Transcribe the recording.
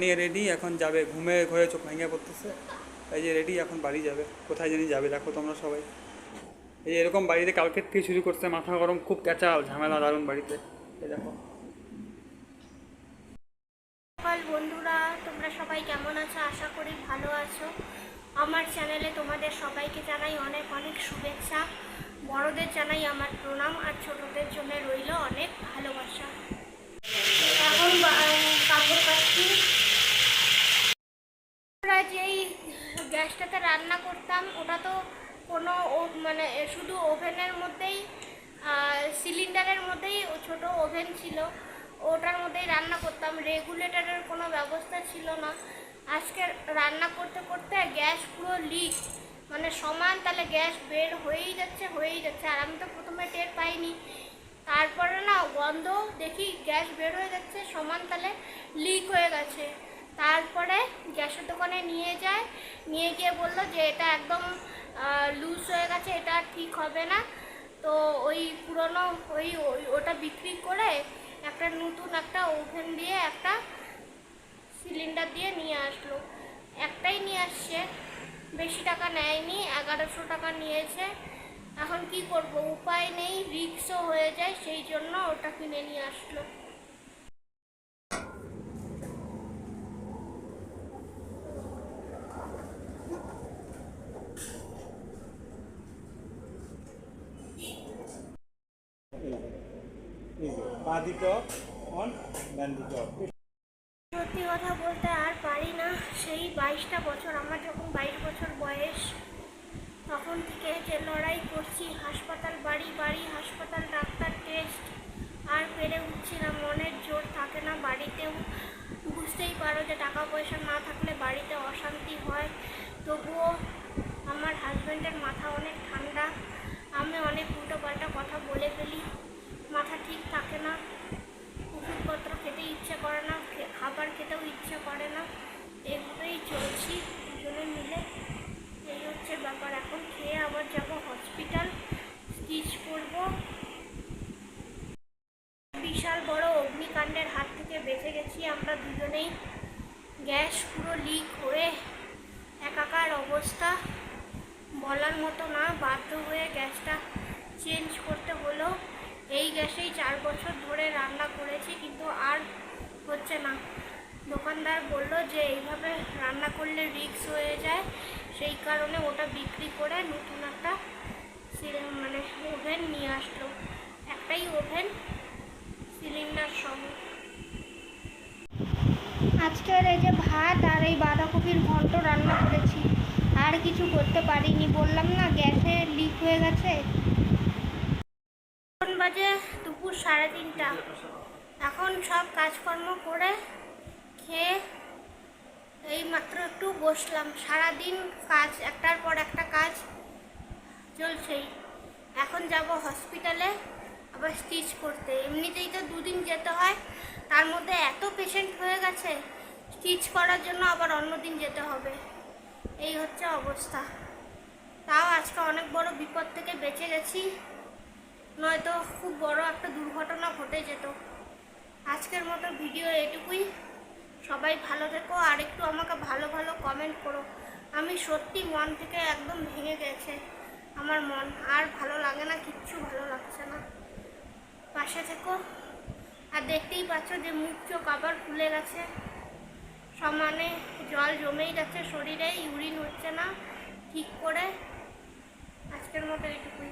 নিয়ে রেডি এখন যাবে, ঘুমে ঘরে চোখ ভেঙে পড়তেছে। এই যে রেডি এখন বাড়ি যাবে। কোথায় জানি যাবে, দেখো তোমরা সবাই। এই এরকম বাড়িতে কালকের থেকে শুরু করছে, মাথা গরম, খুব ক্যাচাল, ঝামেলা দারুণ বাড়িতে। এই দেখো। সকাল বন্ধুরা, তোমরা সবাই কেমন আছো? আশা করি ভালো আছো। আমার চ্যানেলে তোমাদের সবাইকে জানাই অনেক অনেক শুভেচ্ছা। বড়দের জানাই আমার প্রণাম, আর ছোটদের জন্য রইল অনেক ভালোবাসা এখন বা- কাপড় কাচ্ছি আমরা যেই গ্যাসটাতে রান্না করতাম, ওটা তো কোনো মানে শুধু ওভেনের মধ্যেই সিলিন্ডারের মধ্যেই ছোট ওভেন ছিল। ওটার মধ্যেই রান্না করতাম, রেগুলেটরের কোনো ব্যবস্থা ছিল না। আজকে রান্না করতে করতে গ্যাস পুরো লিক মানে সমান তাহলে গ্যাস বের হয়েই যাচ্ছে হয়েই যাচ্ছে। আর আমি তো প্রথমে টের পাইনি। তারপরে না গন্ধ, দেখি গ্যাস বের হয়ে যাচ্ছে, সমান তালে লিক হয়ে গেছে। তারপরে গ্যাসের দোকানে নিয়ে যায় নিয়ে গিয়ে বলল যে এটা একদম লুজ হয়ে গেছে, এটা ঠিক হবে না। তো ওই পুরনো, ওই- ওটা বিক্রি করে একটা নতুন একটা ওভেন দিয়ে একটা সিলিন্ডার দিয়ে নিয়ে আসলো। একটাই নিয়ে আসছে, বেশি টাকা নেয়নি, এগারোশো টাকা নিয়েছে। এখন কি করব? উপায় নেই রিক্সও হয়ে যায়, সেই জন্য ওটা কিনে নিয়ে আসলো। দিকে অন ডান সত্যি কথা বলতে আর পারি না। সেই বাইশটা বছর, আমার যখন বাইশ বছর বয়স, তখন থেকে যে লড়াই করছি, হাসপাতাল, বাড়ি বাড়ি, হাসপাতাল, ডাক্তার, টেস্ট, আর পেরে উঠছি না, মনের জোর থাকে না বাড়িতেও। বুঝতেই পারো যে টাকা পয়সা না থাকলে বাড়িতে অশান্তি হয়। তবুও আমার হাজব্যান্ডের মাথা অনেক ঠান্ডা আমি অনেক উল্টো পাল্টা কথা বলে ফেলি মাথা ঠিক থাকে না ওষুধপত্র খেতে ইচ্ছে করে না খে- খাবার খেতেও ইচ্ছে করে না। এভাবেই চলছি দুজনে মিলে। এই হচ্ছে ব্যাপার। এখন খেয়ে আবার যাব হসপিটাল স্টিচ করব। বিশাল বড় অগ্নিকাণ্ডের হাত থেকে বেঁচে গেছি আমরা দুজনেই। গ্যাস পুরো লিক হয়ে একাকার অবস্থা। বলার মতো না, বাধ্য হয়ে গ্যাসটা চেঞ্জ করতে হলো। এই গ্যাসেই চার বছর ধরে রান্না করেছি, কিন্তু আর হচ্ছে না। দোকানদার বলল যে এইভাবে রান্না করলে রিক্স হয়ে যায় সেই কারণে ওটা বিক্রি করে নতুন একটা মানে ওভেন নিয়ে আসলো। একটাই ওভেন সিলিন্ডার সহ। আজকের এই যে ভাত আর এই বাঁধাকপির ঘন্ট রান্না করেছি আর কিছু করতে পারিনি বললাম না গ্যাসে লিক হয়ে গেছে। এখন বাজে দুপুর সাড়ে তিনটা। এখন সব কাজকর্ম করে খেয়ে এই মাত্র একটু বসলাম। সারাদিন কাজ, একটার পর একটা কাজ চলছেই। এখন যাব হসপিটালে আবার স্টিচ করতে। এমনিতেই তো দুদিন যেতে হয়, তার মধ্যে এত পেশেন্ট হয়ে গেছে, স্টিচ করার জন্য আবার অন্য দিন যেতে হবে। এই হচ্ছে অবস্থা। তাও আজকে অনেক বড় বিপদ থেকে বেঁচে গেছি, নয়তো খুব বড় একটা দুর্ঘটনা ঘটে যেত। আজকের মতো ভিডিও এটুকুই সবাই ভালো থেকো, আর একটু আমাকে ভালো ভালো কমেন্ট করো। আমি সত্যি মন থেকে একদম ভেঙে গেছে আমার মন। আর ভালো লাগে না, কিচ্ছু ভালো লাগছে না। পাশে থেকো। আর দেখতেই পাচ্ছ যে মুখ চোখ আবার ফুলে গেছে। সমানে জল জমেই যাচ্ছে শরীরে ইউরিন হচ্ছে না। ঠিক করে আজকের মতো এইটুকুই।